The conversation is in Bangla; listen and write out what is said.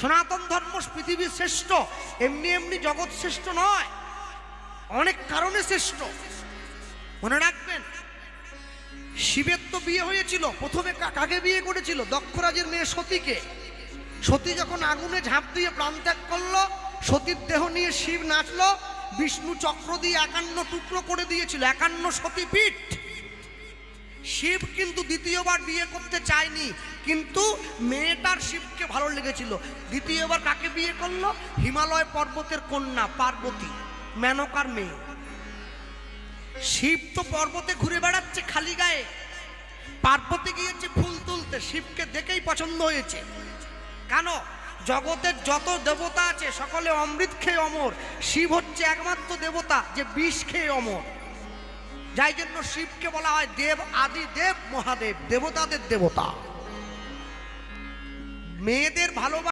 সনাতন ধর্ম পৃথিবীর শ্রেষ্ঠ, এমনি এমনি জগৎ শ্রেষ্ঠ নয়, অনেক কারণে শ্রেষ্ঠ। মনে রাখবেন, শিবের তো বিয়ে হয়েছিল, প্রথমে কাকে বিয়ে করেছিল? দক্ষরাজের মেয়ে সতীকে। সতী যখন আগুনে ঝাঁপ দিয়ে প্রাণত্যাগ করল, সতীর দেহ নিয়ে শিব নাচলো, বিষ্ণু চক্র দিয়ে একান্ন টুকরো করে দিয়েছিল, একান্ন সতীপীঠ। শিব কিন্তু দ্বিতীয়বার বিয়ে করতে চায়নি, কিন্তু মেয়েটার শিবকে ভালো লেগেছিল। দ্বিতীয়বার কাকে বিয়ে করল? হিমালয় পর্বতের কন্যা, পার্বতী, মেনকার মেয়ে। শিব তো পর্বতে ঘুরে বেড়াচ্ছে খালি গায়ে। পার্বতী গিয়েছে ফুল তুলতে, শিবকে দেখেই পছন্দ হয়েছে। কেন? জগতের যত দেবতা আছে, সকলে অমৃত খেয়ে অমর। শিব হচ্ছে একমাত্র দেবতা যে বিষ খেয়ে অমর। যাই জন্য শিবকে বলা হয় দেব আদি দেব মহাদেব দেবতাদের দেবতা। মেয়েদের ভালোবাসা